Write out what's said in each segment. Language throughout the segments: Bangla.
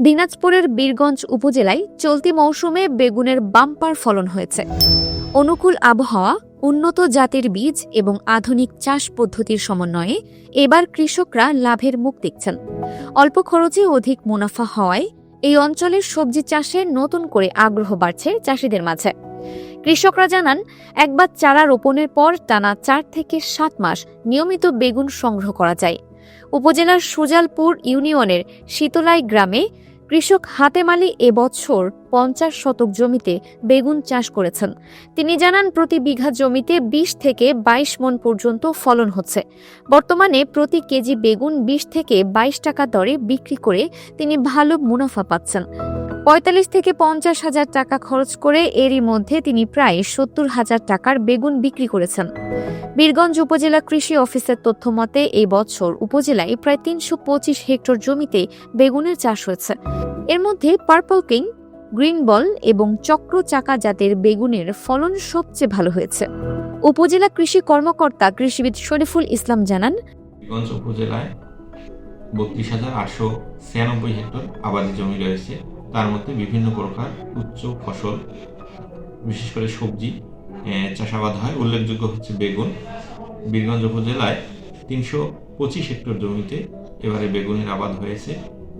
দিনাজপুরের বীরগঞ্জ উপজেলায় চলতি মৌসুমে বেগুনের বাম্পার ফলন হয়েছে। অনুকূল আবহাওয়া, উন্নত জাতের বীজ এবং আধুনিক চাষ পদ্ধতির সমন্বয়ে এবার কৃষকরা লাভের মুখ দেখছেন। অল্প খরচে অধিক মুনাফা হওয়ায় এই অঞ্চলের সবজি চাষে নতুন করে আগ্রহ বাড়ছে চাষিদের মাঝে। কৃষকরা জানান, একবার চারা রোপণের পর টানা চার থেকে সাত মাস নিয়মিত বেগুন সংগ্রহ করা যায়। উপজেলার সুজালপুর ইউনিয়নের শীতলাই গ্রামে কৃষক হাতেমালি এবছর পঞ্চাশ শতক জমিতে বেগুন চাষ করেছেন। তিনি জানান, প্রতি বিঘা জমিতে বিশ থেকে বাইশ মন পর্যন্ত ফলন হচ্ছে। বর্তমানে প্রতি কেজি বেগুন বিশ থেকে বাইশ টাকা দরে বিক্রি করে তিনি ভালো মুনাফা পাচ্ছেন। পঁয়তাল্লিশ থেকে পঞ্চাশ হাজার টাকা খরচ করে এরই মধ্যে তিনি প্রায় সত্তর হাজার টাকার বেগুন বিক্রি করেছেন। বীরগঞ্জ উপজেলা কৃষি অফিসের তথ্য মতে, এই বছর উপজেলায় প্রায় তিনশো পঁচিশ হেক্টর জমিতে বেগুনের চাষ হয়েছে। এর মধ্যে পার্পল কিং, গ্রিন বল এবং চক্র চাকা জাতের বেগুনের ফলন সবচেয়ে ভালো হয়েছে। উপজেলা কৃষি কর্মকর্তা কৃষিবিদ শরীফুল ইসলাম জানান উপজেলায় বত্রিশ হাজার আটশো ছিয়ানব্বই হেক্টর আবাদি জমি রয়েছে। তার মধ্যে বিভিন্ন প্রকার উচ্চ ফসল, বিশেষ করে সবজি চাষাবাদ হয়। উল্লেখযোগ্য হচ্ছে বেগুন। বীরগঞ্জ উপজেলায় তিনশো পঁচিশ হেক্টর জমিতে এবারে বেগুনের আবাদ হয়েছে।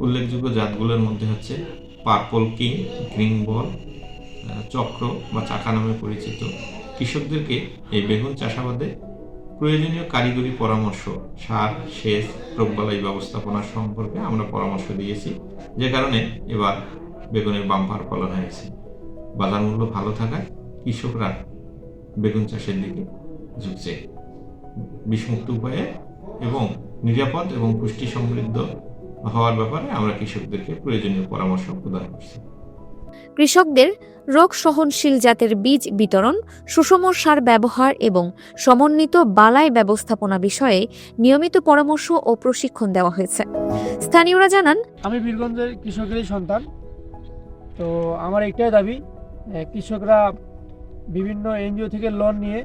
উল্লেখযোগ্য জাতগুলোর মধ্যে হচ্ছে পার্পল কিং, গ্রিন বল চক্র বা চাকা নামে পরিচিত। কৃষকদেরকে এই বেগুন চাষাবাদে প্রয়োজনীয় কারিগরি পরামর্শ, সার, সেচ রোগবালাই ব্যবস্থাপনা সম্পর্কে আমরা পরামর্শ দিয়েছি, যে কারণে এবার বেগুনের বাম্পার ফলন হয়েছে। বাজার মূল্য ভালো থাকায় কৃষকরা বেগুন চাষের দিকে ঝুঁকছে। বিষমুক্ত উপায়ে এবং নিরাপদ এবং পুষ্টি সমৃদ্ধ হওয়ার ব্যাপারে আমরা কৃষকদেরকে প্রয়োজনীয় পরামর্শ প্রদান করছি। কৃষকদের রোগ সহনশীল জাতের বীজ বিতরণ, সুষম সার ব্যবহার এবং সমন্বিত বালাই ব্যবস্থাপনা বিষয়ে নিয়মিত পরামর্শ ও প্রশিক্ষণ দেওয়া হয়েছে। স্থানীয়রা জানান, আমি বীরগঞ্জের কৃষকেরই সন্তান। তো আমার একটাই দাবি কৃষকরা বিভিন্ন এনজিও থেকে লোন নিয়ে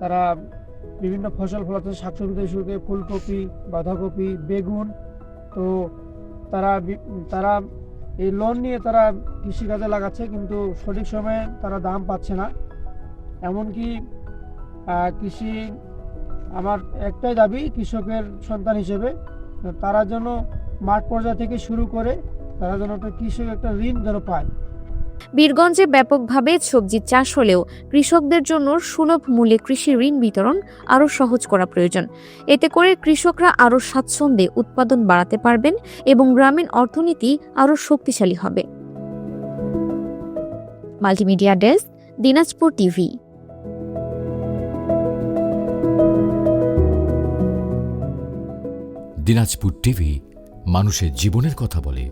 তারা বিভিন্ন ফসল ফলাতে শাকসবজি শুরু করে ফুলকপি, বাঁধাকপি, বেগুন, তো তারা তারা এই লোন নিয়ে তারা কৃষিকাজে লাগাচ্ছে, কিন্তু সঠিক সময়ে তারা দাম পাচ্ছে না। এমনকি কৃষি আমার একটাই দাবি, কৃষকের সন্তান হিসেবে। তারা যেন মাঠ পর্যায় থেকে শুরু করে, তারা যেন একটা কৃষক একটা ঋণ যেন পায়। বীরগঞ্জে ব্যাপকভাবে সবজি চাষ হলেও কৃষকদের জন্য সুলভ মূল্যে কৃষি ঋণ বিতরণ আরও সহজ করা প্রয়োজন। এতে করে কৃষকরা আরও স্বাচ্ছন্দ্যে উৎপাদন বাড়াতে পারবেন এবং গ্রামীণ অর্থনীতি আরও শক্তিশালী হবে। Multimedia desk, Dinajpur TV. Dinajpur TV মানুষের জীবনের কথা বলে।